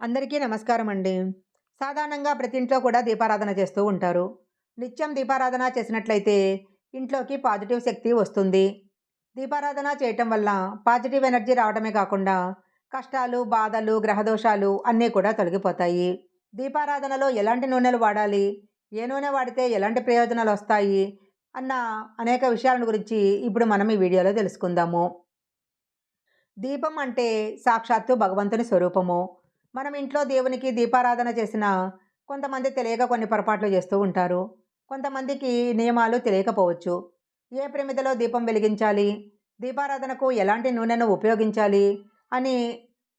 అందరికీ నమస్కారం అండి సాధారణంగా ప్రతి ఇంట్లో కూడా దీపారాధన చేస్తూ ఉంటారు. నిత్యం దీపారాధన చేసినట్లయితే ఇంట్లోకి పాజిటివ్ శక్తి వస్తుంది. దీపారాధన చేయటం వల్ల పాజిటివ్ ఎనర్జీ రావడమే కాకుండా కష్టాలు బాధలు గ్రహదోషాలు అన్నీ కూడా తొలగిపోతాయి. దీపారాధనలో ఎలాంటి నూనెలు వాడాలి? ఏ నూనె వాడితే ఎలాంటి ప్రయోజనాలు వస్తాయి? అన్న అనేక విషయాల గురించి ఇప్పుడు మనం ఈ వీడియోలో తెలుసుకుందాము. దీపం అంటే సాక్షాత్తు భగవంతుని స్వరూపము. మనం ఇంట్లో దేవునికి దీపారాధన చేసిన కొంతమంది తెలియక కొన్ని పొరపాట్లు చేస్తూ ఉంటారు. కొంతమందికి నియమాలు తెలియకపోవచ్చు. ఏ ప్రమిదలో దీపం వెలిగించాలి? దీపారాధనకు ఎలాంటి నూనెను ఉపయోగించాలి? అని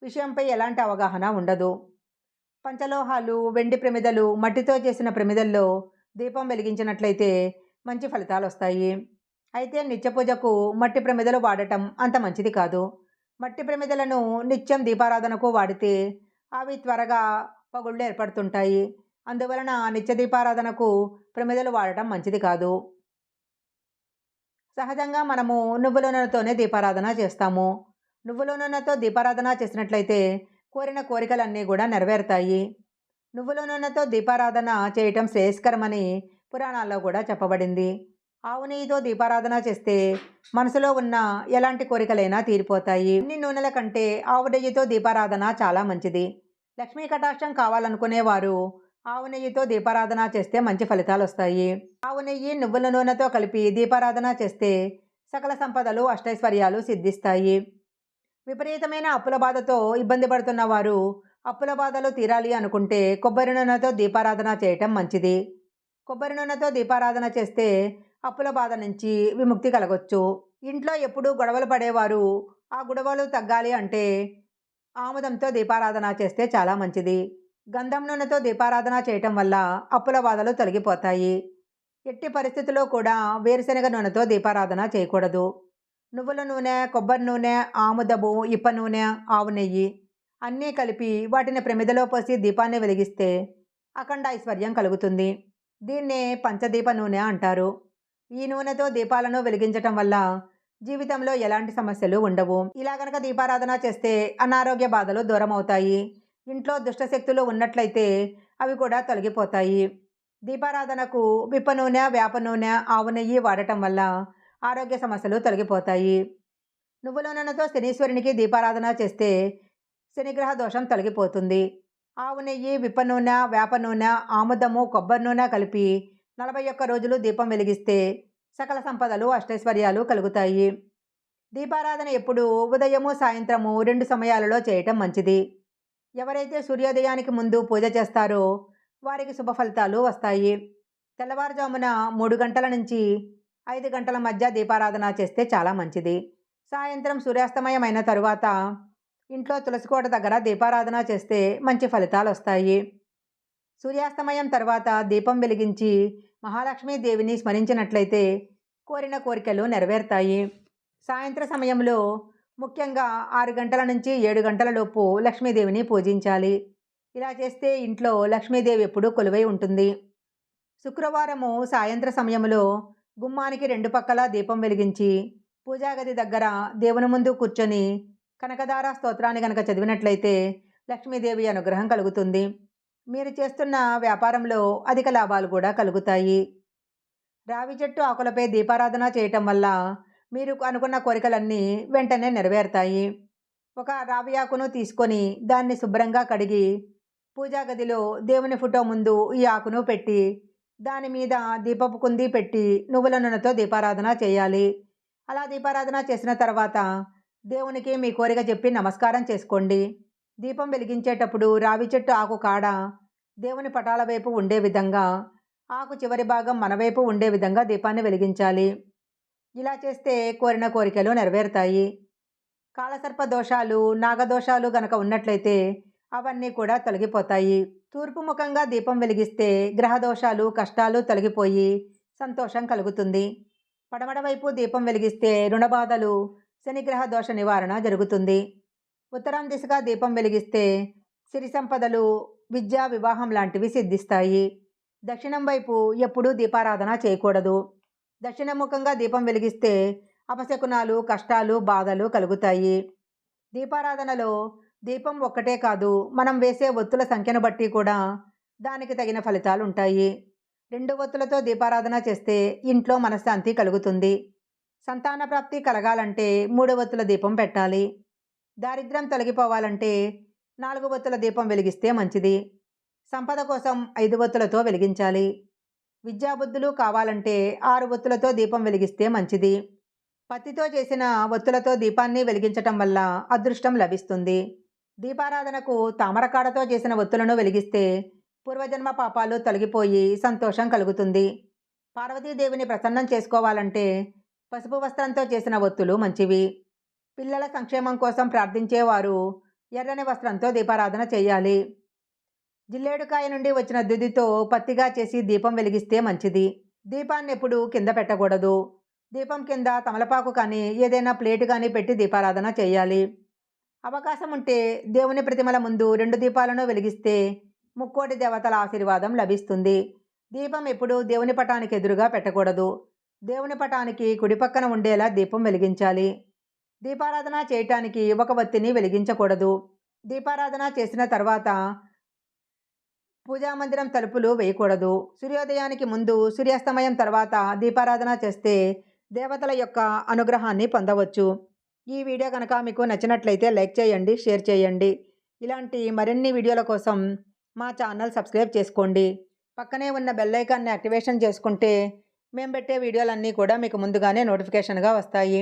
విషయంపై ఎలాంటి అవగాహన ఉండదు. పంచలోహాలు వెండి ప్రమిదలు మట్టితో చేసిన ప్రమిదల్లో దీపం వెలిగించినట్లయితే మంచి ఫలితాలు వస్తాయి అయితే నిత్య పూజకు మట్టి ప్రమిదలు వాడటం అంత మంచిది కాదు. మట్టి ప్రమిదలను నిత్యం దీపారాధనకు వాడితే అవి త్వరగా పగుళ్ళు ఏర్పడుతుంటాయి. అందువలన నిత్య దీపారాధనకు ప్రమిదలు వాడటం మంచిది కాదు. సహజంగా మనము నువ్వుల నూనెతోనే దీపారాధన చేస్తాము. నువ్వుల నూనెతో దీపారాధన చేసినట్లయితే కోరిన కోరికలన్నీ కూడా నెరవేరుతాయి. నువ్వుల నూనెతో దీపారాధన చేయటం శ్రేయస్కరమని పురాణాల్లో కూడా చెప్పబడింది. ఆవు నెయ్యితో దీపారాధన చేస్తే మనసులో ఉన్న ఎలాంటి కోరికలైనా తీరిపోతాయి. అన్ని నూనెల కంటే ఆవు నెయ్యితో దీపారాధన చాలా మంచిది. లక్ష్మీ కటాక్షం కావాలనుకునేవారు ఆవు నెయ్యితో దీపారాధన చేస్తే మంచి ఫలితాలు వస్తాయి. ఆవు నెయ్యి నువ్వుల నూనెతో కలిపి దీపారాధన చేస్తే సకల సంపదలు అష్టైశ్వర్యాలు సిద్ధిస్తాయి. విపరీతమైన అప్పుల బాధతో ఇబ్బంది పడుతున్న వారు అప్పుల బాధలు తీరాలి అనుకుంటే కొబ్బరి నూనెతో దీపారాధన చేయటం మంచిది. కొబ్బరి నూనెతో దీపారాధన చేస్తే అప్పుల బాధ నుంచి విముక్తి కలగొచ్చు. ఇంట్లో ఎప్పుడూ గొడవలు పడేవారు. ఆ గొడవలు తగ్గాలి అంటే ఆముదంతో దీపారాధన చేస్తే చాలా మంచిది. గంధం నూనెతో దీపారాధన చేయటం వల్ల అప్పుల బాధలు తొలగిపోతాయి. ఎట్టి పరిస్థితుల్లో కూడా వేరుశనగ నూనెతో దీపారాధన చేయకూడదు. నువ్వుల నూనె కొబ్బరి నూనె ఆముదము ఇప్ప నూనె ఆవు నెయ్యి అన్నీ కలిపి వాటిని ప్రమిదలో పోసి దీపాన్ని వెలిగిస్తే అఖండ ఐశ్వర్యం కలుగుతుంది. దీన్నే పంచదీప నూనె అంటారు. ఈ నూనెతో దీపాలను వెలిగించటం వల్ల జీవితంలో ఎలాంటి సమస్యలు ఉండవు. ఇలా గనక దీపారాధన చేస్తే అనారోగ్య బాధలు దూరం అవుతాయి ఇంట్లో దుష్టశక్తులు ఉన్నట్లయితే అవి కూడా తొలగిపోతాయి. దీపారాధనకు విప్ప నూనె వేప నూనె ఆవు నెయ్యి వాడటం వల్ల ఆరోగ్య సమస్యలు తొలగిపోతాయి. నువ్వుల నూనెతో శనీశ్వరునికి దీపారాధన చేస్తే శనిగ్రహ దోషం తొలగిపోతుంది. ఆవు నెయ్యి విప్ప నూనె వేప నూనె ఆముదము కొబ్బరి నూనె కలిపి నలభై ఒక్క రోజులు దీపం వెలిగిస్తే సకల సంపదలు అష్టైశ్వర్యాలు కలుగుతాయి. దీపారాధన ఎప్పుడు ఉదయము సాయంత్రము రెండు సమయాలలో చేయటం మంచిది. ఎవరైతే సూర్యోదయానికి ముందు పూజ చేస్తారో వారికి శుభ ఫలితాలు వస్తాయి. తెల్లవారుజామున మూడు గంటల నుంచి ఐదు గంటల మధ్య దీపారాధన చేస్తే చాలా మంచిది. సాయంత్రం సూర్యాస్తమయం అయిన తరువాత ఇంట్లో తులసికోట దగ్గర దీపారాధన చేస్తే మంచి ఫలితాలు వస్తాయి. సూర్యాస్తమయం తర్వాత దీపం వెలిగించి మహాలక్ష్మీదేవిని స్మరించినట్లయితే కోరిన కోరికలు నెరవేరుతాయి. సాయంత్ర సమయంలో ముఖ్యంగా ఆరు గంటల నుంచి ఏడు గంటల లోపు లక్ష్మీదేవిని పూజించాలి. ఇలా చేస్తే ఇంట్లో లక్ష్మీదేవి ఎప్పుడూ కొలువై ఉంటుంది. శుక్రవారము సాయంత్ర సమయంలో గుమ్మానికి రెండు పక్కల దీపం వెలిగించి పూజాగది దగ్గర దేవుని ముందు కూర్చొని కనకదార స్తోత్రాన్ని కనుక చదివినట్లయితే లక్ష్మీదేవి అనుగ్రహం కలుగుతుంది. మీరు చేస్తున్న వ్యాపారంలో అధిక లాభాలు కూడా కలుగుతాయి. రావి చెట్టు ఆకులపై దీపారాధన చేయటం వల్ల మీరు అనుకున్న కోరికలన్నీ వెంటనే నెరవేరుతాయి. ఒక రావి ఆకును తీసుకొని దాన్ని శుభ్రంగా కడిగి పూజా గదిలో దేవుని ఫోటో ముందు ఈ ఆకును పెట్టి దాని మీద దీపపు కుంది పెట్టి నువ్వుల నూనెతో దీపారాధన చేయాలి. అలా దీపారాధన చేసిన తర్వాత దేవునికి మీ కోరిక చెప్పి నమస్కారం చేసుకోండి. దీపం వెలిగించేటప్పుడు రావి చెట్టు ఆకు కాడ దేవుని పటాల వైపు ఉండే విధంగా ఆకు చివరి భాగం మన వైపు ఉండే విధంగా దీపాన్ని వెలిగించాలి. ఇలా చేస్తే కోరిన కోరికలు నెరవేరుతాయి. కాలసర్ప దోషాలు నాగదోషాలు గనక ఉన్నట్లయితే అవన్నీ కూడా తొలగిపోతాయి. తూర్పు ముఖంగా దీపం వెలిగిస్తే గ్రహ దోషాలు కష్టాలు తొలగిపోయి సంతోషం కలుగుతుంది. పడమడ వైపు దీపం వెలిగిస్తే రుణబాధలు శనిగ్రహ దోష నివారణ జరుగుతుంది. ఉత్తరం దిశగా దీపం వెలిగిస్తే సిరి సంపదలు విద్యా వివాహం లాంటివి సిద్ధిస్తాయి. దక్షిణం వైపు ఎప్పుడూ దీపారాధన చేయకూడదు. దక్షిణముఖంగా దీపం వెలిగిస్తే అపశకునాలు కష్టాలు బాధలు కలుగుతాయి. దీపారాధనలో దీపం ఒక్కటే కాదు మనం వేసే ఒత్తుల సంఖ్యను బట్టి కూడా దానికి తగిన ఫలితాలు ఉంటాయి. రెండు ఒత్తులతో దీపారాధన చేస్తే ఇంట్లో మనశ్శాంతి కలుగుతుంది. సంతాన ప్రాప్తి కలగాలంటే మూడు ఒత్తుల దీపం పెట్టాలి. దారిద్ర్యం తొలగిపోవాలంటే నాలుగు వత్తుల దీపం వెలిగిస్తే మంచిది. సంపద కోసం ఐదు వత్తులతో వెలిగించాలి. విద్యాబుద్ధులు కావాలంటే ఆరు ఒత్తులతో దీపం వెలిగిస్తే మంచిది. పత్తితో చేసిన ఒత్తులతో దీపాన్ని వెలిగించటం వల్ల అదృష్టం లభిస్తుంది. దీపారాధనకు తామరకాడతో చేసిన ఒత్తులను వెలిగిస్తే పూర్వజన్మ పాపాలు తొలగిపోయి సంతోషం కలుగుతుంది. పార్వతీదేవిని ప్రసన్నం చేసుకోవాలంటే పసుపు వస్త్రంతో చేసిన ఒత్తులు మంచివి. పిల్లల సంక్షేమం కోసం ప్రార్థించేవారు ఎర్రని వస్త్రంతో దీపారాధన చేయాలి. జిల్లేడుకాయ నుండి వచ్చిన దుదితో పత్తిగా చేసి దీపం వెలిగిస్తే మంచిది. దీపాన్ని ఎప్పుడు కింద పెట్టకూడదు. దీపం కింద తమలపాకు కానీ ఏదైనా ప్లేట్ కానీ పెట్టి దీపారాధన చేయాలి. అవకాశం ఉంటే దేవుని ప్రతిమల ముందు రెండు దీపాలను వెలిగిస్తే ముక్కోటి దేవతల ఆశీర్వాదం లభిస్తుంది. దీపం ఎప్పుడు దేవుని పటానికి ఎదురుగా పెట్టకూడదు. దేవుని పటానికి కుడి పక్కన ఉండేలా దీపం వెలిగించాలి. దీపారాధన చేయటానికి ఒక వత్తిని వెలిగించకూడదు. దీపారాధన చేసిన తర్వాత పూజామందిరం తలుపులు వేయకూడదు. సూర్యోదయానికి ముందు సూర్యాస్తమయం తర్వాత దీపారాధన చేస్తే దేవతల యొక్క అనుగ్రహాన్ని పొందవచ్చు. ఈ వీడియో కనుక మీకు నచ్చినట్లయితే లైక్ చేయండి షేర్ చేయండి. ఇలాంటి మరిన్ని వీడియోల కోసం మా ఛానల్ సబ్స్క్రైబ్ చేసుకోండి. పక్కనే ఉన్న బెల్లైకాన్ని యాక్టివేషన్ చేసుకుంటే మేము పెట్టే వీడియోలన్నీ కూడా మీకు ముందుగానే నోటిఫికేషన్గా వస్తాయి.